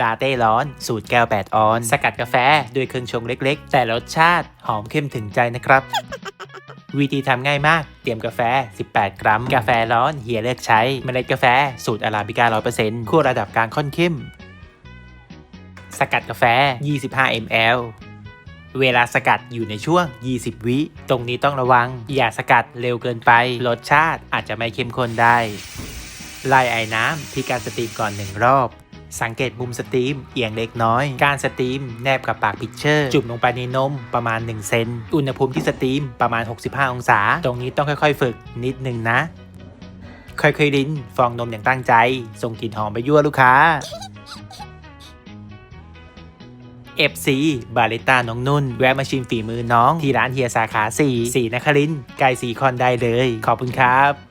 ลาเต้ร้อน สูตรแก้ว 8 ออน สกัดกาแฟด้วยเครื่องชงเล็กๆ แต่รสชาติหอมเข้มถึงใจนะครับ วิธีทำง่ายมาก เตรียมกาแฟ 18 กรัม กาแฟร้อนเฮียเลือกใช้ เมล็ดกาแฟ สูตรอาราบิก้า 100%คั่วระดับกลางค่อนเข้ม สกัดกาแฟ 25 ml เวลาสกัดอยู่ในช่วง 20 วิ ตรงนี้ต้องระวัง อย่าสกัดเร็วเกินไป รสชาติอาจจะไม่เข้มข้นได้ ไล่ไอ้น้ำที่การสตรีมก่อนหนึ่งรอบ สังเกตมุมสตรีมเอียงเล็กน้อย การสตรีมแนบกับปากพิชเชอร์ จุ่มลงไปในนมประมาณ 1 เซน อุณหภูมิที่สตรีมประมาณ 65 องศา ตรงนี้ต้องค่อยๆ ฝึกนิดนึงนะ ค่อยๆลิ้นฟองนมอย่างตั้งใจ ส่งกลิ่นหอมไปยั่วลูกค้า FC บาเลต้าน้องนุ่น แวะมาชิมฝีมือน้อง ที่ร้านเฮียสาขา4สีนครินทร์ใกล้สีคอนได้เลย ขอบคุณครับ